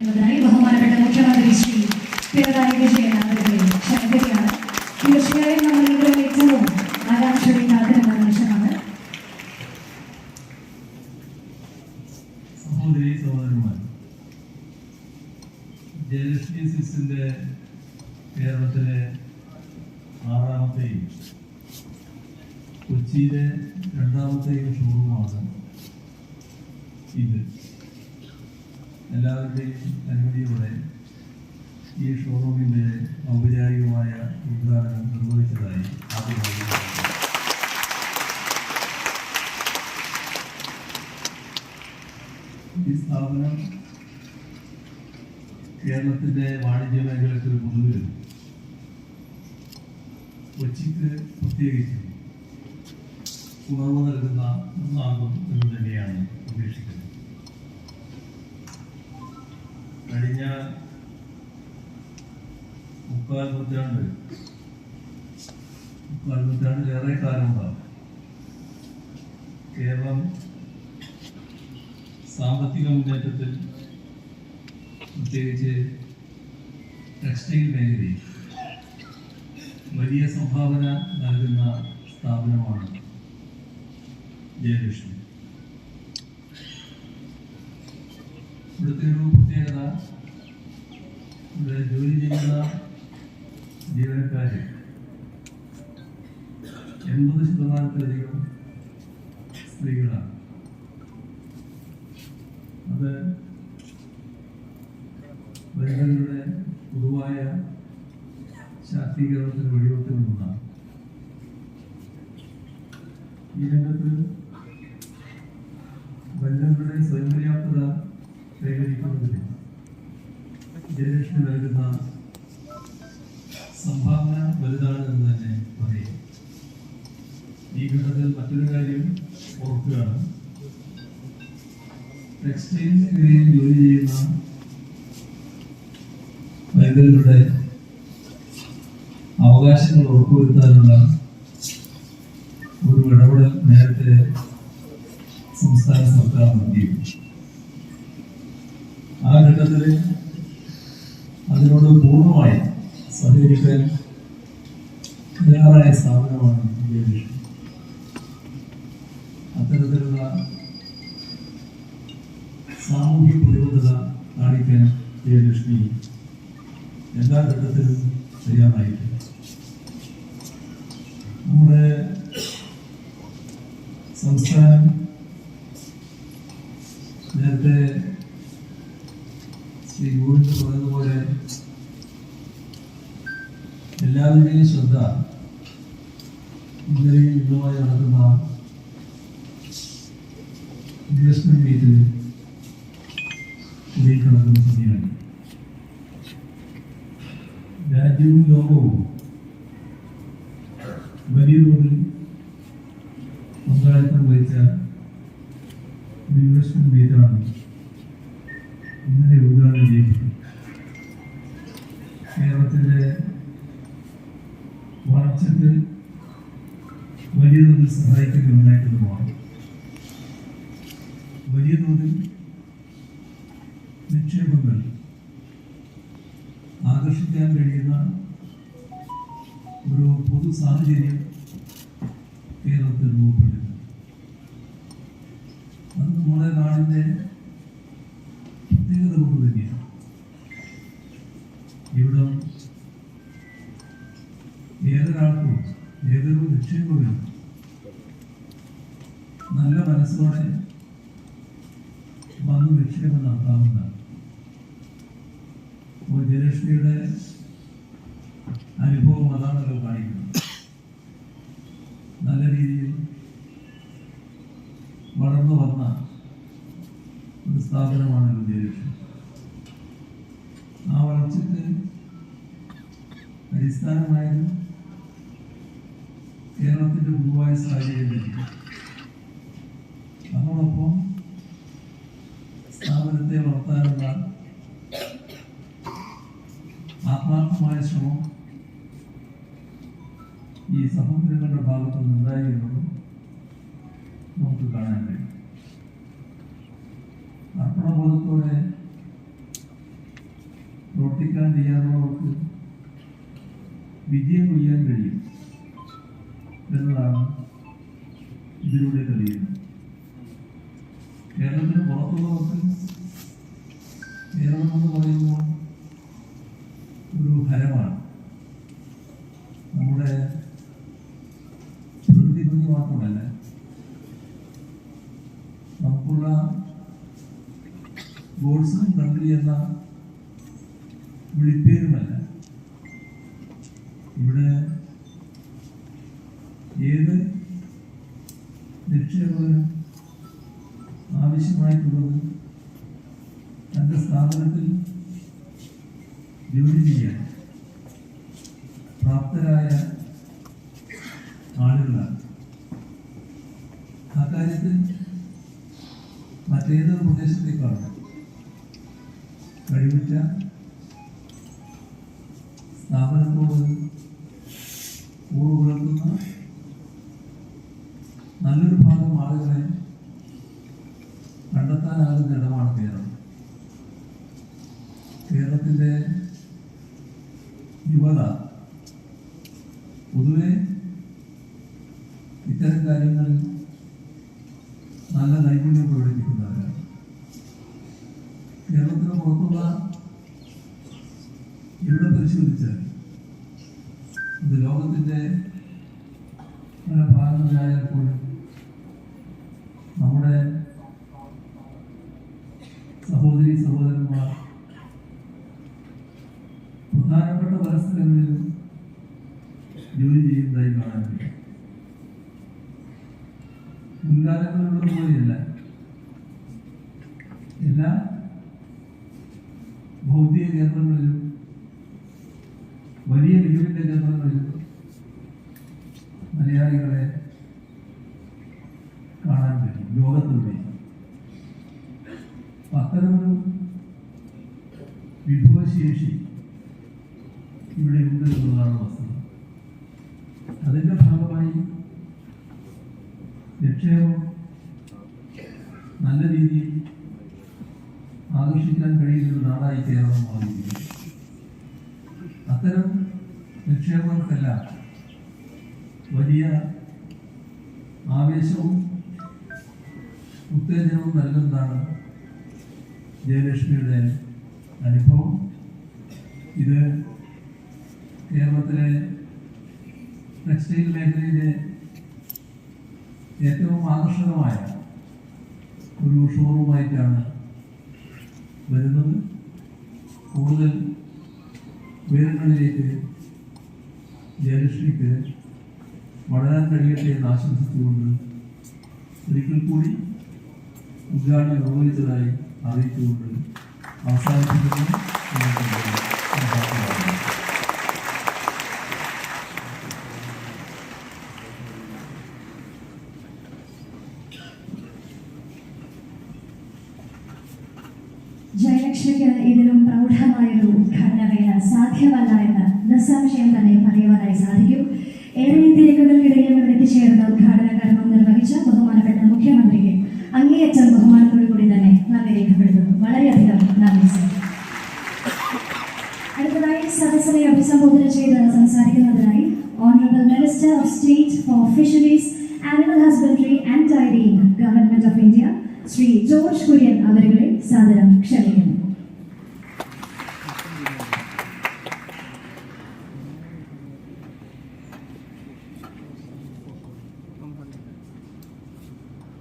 എന്നതിനായി ബഹുമാനപ്പെട്ട മുഖ്യമന്ത്രി ശ്രീ പിണറായി വിജയൻ അവരുടെ ക്ഷണിക്കുകയാണ് തീർച്ചയായും നമ്മൾ ഇവിടെ ഏറ്റവും ആകാംക്ഷയുടെ കാത്തിരുന്ന നിമിഷമാണ് സഹോദരി സഹോദരന്മാർ ജയലക്ഷ്മി സിക്സിന്റെ കേരളത്തിലെ ആറാമത്തെയും കൊച്ചിയിലെ രണ്ടാമത്തെയും ഷോറൂമാണ് ഇത്. എല്ലാവരുടെയും അനുമതിയോടെ ഈ ഷോറൂമിന്റെ ഔപചാരികമായ ഉദ്ഘാടനം നിർവഹിച്ചതായി ആദ്യമായി ഈ സ്ഥാപനം കേരളത്തിന്റെ വാണിജ്യ മേഖലയ്ക്ക് പൊതുവിൽ കൊച്ചിക്ക് പ്രത്യേകിച്ച് ഉണർവ് നൽകുന്ന ഒന്നാകും എന്ന് തന്നെയാണ് പ്രതീക്ഷിക്കുന്നത് കഴിഞ്ഞ മുക്കാൽ നൂറ്റാണ്ട് മുക്കാൽ നൂറ്റാണ്ടിലേറെ കാലമുണ്ടാകും കേരളം സാമ്പത്തിക മുന്നേറ്റത്തിൽ പ്രത്യേകിച്ച് ടെക്സ്റ്റൈൽ മേഖലയിൽ വലിയ സംഭാവന നൽകുന്ന സ്ഥാപനമാണ് ജയലക്ഷ്മി ഇവിടുത്തെ ഒരു പ്രത്യേകത ഇവിടെ ജോലി ചെയ്യുന്ന ജീവനക്കാര് എൺപത് ശതമാനത്തിലധികം സ്ത്രീകളാണ്. അത് വനിതകളുടെ പൊതുവായ ശാക്തീകരണത്തിന് വഴിവെക്കുന്നതാണ് ഈ ജയലക്ഷ്മി നൽകുന്ന സംഭാവന വലുതാണ് എന്ന് തന്നെ പറയും. ഈ ഘട്ടത്തിൽ മറ്റൊരു കാര്യം ഓർക്കുകയാണ്. ടെക്സ്റ്റൈൽ മേഖലയിൽ ജോലി ചെയ്യുന്ന വനിതകളുടെ അവകാശങ്ങൾ ഉറപ്പുവരുത്താനുള്ള ഒരു ഇടപെടൽ നേരത്തെ സംസ്ഥാന സർക്കാർ നൽകിയിരുന്നു. ആ ഘട്ടത്തിൽ അതിനോട് പൂർണമായി സഹകരിക്കാൻ തയ്യാറായ സ്ഥാപനമാണ് അത്തരത്തിലുള്ള സാമൂഹ്യ പ്രതിബദ്ധത കാണിക്കാൻ ജയലക്ഷ്മി എല്ലാ ഘട്ടത്തിലും തയ്യാറായിട്ടുണ്ട് നമ്മുടെ സംസ്ഥാനം ഇതിൽ കിടക്കുന്ന സമയമാണ് രാജ്യവും ലോകവും വലിയ തോതിൽ പങ്കാളിത്തം വഹിച്ച ഇൻവെസ്റ്റ്മെന്റ് മീറ്റാണ് ഇന്നലെ ഉദ്ഘാടനം ചെയ്തത് കേരളത്തിന്റെ വളർച്ചയ്ക്ക് വലിയ തോതിൽ സഹായിക്കുന്ന ഒന്നായിട്ടുള്ളതാണ് വലിയ തോതിൽ നിക്ഷേപങ്ങൾ ആകർഷിക്കാൻ കഴിയുന്ന ഒരു പൊതു സാഹചര്യം കേരളത്തിൽ രൂപപ്പെടുന്നു. അത് നമ്മുടെ നാടിന്റെ പ്രത്യേകത കൊണ്ട് തന്നെയാണ്. ഇവിടെ ഏതൊരാൾക്കും ഏതൊരു നിക്ഷേപകനും നല്ല മനസ്സോടെ വന്ന് നിക്ഷേപം നടത്താവുന്നതാണ് അപ്പോൾ ജയലക്ഷ്മിയുടെ അനുഭവം അതാണല്ലോ കാണിക്കുന്നത്. നല്ല രീതിയിൽ വളർന്നു വന്ന ഒരു സ്ഥാപനമാണ് വിദ്യാഭ്യാസം. ആ വളർച്ചയ്ക്ക് അടിസ്ഥാനമായത് കേരളത്തിന്റെ പൊതുവായ സാഹചര്യം തെളിയുന്നത് കേരളത്തിന് പുറത്തുള്ളവർക്ക് കേരളം എന്ന് പറയുമ്പോൾ ഒരു ഹരമാണ്. നമ്മുടെ പ്രകൃതി ഭംഗി മാത്രമല്ല നമുക്കുള്ള ഗോഡ്സും കൺട്രി എന്ന വിളിപ്പേരുമല്ല. ഇവിടെ ഏത് നിക്ഷേപകനും ആവശ്യമായിട്ടുള്ളത് തന്റെ സ്ഥാപനത്തിൽ ജോലി ചെയ്യാൻ പ്രാപ്തരായ ആളുകളാണ്. ആ കാര്യത്തിൽ മറ്റേതൊരു പ്രദേശത്തേക്കാണ് കഴിവുറ്റ സ്ഥാപനത്തോട് കൂറ് യുവത പൊതുവെ ഇത്തരം കാര്യങ്ങളിൽ നല്ല നൈപുണ്യം പ്രകടിപ്പിക്കുന്നവരാണ്. കേരളത്തിന് പുറത്തുള്ള ഇവിടെ പരിശോധിച്ചാൽ ഇത് ലോകത്തിന്റെ പല ഭാഗങ്ങളിലായാൽ പോലും നമ്മുടെ സഹോദരി സഹോദരന്മാർ പ്രധാനപ്പെട്ട പല സ്ഥലങ്ങളിലും ജോലി ചെയ്യുന്നതായി കഴിയും മുൻകാലങ്ങളിലുള്ള പോലെയല്ല എല്ലാ ഭൗതിക കേന്ദ്രങ്ങളിലും വലിയ മികവിന്റെ കേന്ദ്രങ്ങളിലും മലയാളികളെ കാണാൻ കഴിയും ലോകത്തിലൂടെ അത്തരമൊരു വിഭവശേഷി ആകർഷിക്കാൻ കഴിയുന്ന നാടായി കേരളം മാറിയിരിക്കുന്നു. അത്തരം നിക്ഷേപങ്ങൾക്കെല്ലാം വലിയ ആവേശവും ഉത്തേജനവും നൽകുന്നതാണ് ജയലക്ഷ്മിയുടെ അനുഭവം. ഇത് കേരളത്തിലെ ടെക്സ്റ്റൈൽ മേഖലയിലെ ഏറ്റവും ആകർഷകമായ ഒരു ഷോറൂമായിട്ടാണ് വരുന്നത്. കൂടുതൽ ഉയരങ്ങളിലേക്ക് ജയലക്ഷ്മിക്ക് വളരാൻ കഴിയട്ടെ എന്ന് ആശംസിച്ചുകൊണ്ട് ഒരിക്കൽ കൂടി ഉദ്ഘാടനം നിർവഹിച്ചതായി അറിയിച്ചുകൊണ്ട് അവസാനിപ്പിക്കുന്നു. ജയലക്ഷ്മിക്ക് ഇതിലും പ്രൗഢമായൊരു ഉദ്ഘാടന വേള സാധ്യമല്ല എന്ന് നിസ്സംശയം തന്നെ പറയുവാനായി സാധിക്കും. ഏറെ തിരക്കുകൾക്കിടയിലും ഇവിടെ എത്തിച്ചേർന്ന ഉദ്ഘാടന കർമ്മം നിർവഹിച്ച ബഹുമാനപ്പെട്ട മുഖ്യമന്ത്രിക്ക് അങ്ങേയറ്റം ബഹുമാനത്തോടു കൂടി തന്നെ നന്ദി രേഖപ്പെടുത്തുന്നു. വളരെയധികം നന്ദി സർ. അടുത്തതായി സദസ്സിനെ അഭിസംബോധന ചെയ്ത് സംസാരിക്കുന്നതിനായി honourable minister of state for fisheries animal husbandry and dairying government of India Shri George Kurian അവരുടെ സാദരം ക്ഷണിക്കുന്നു.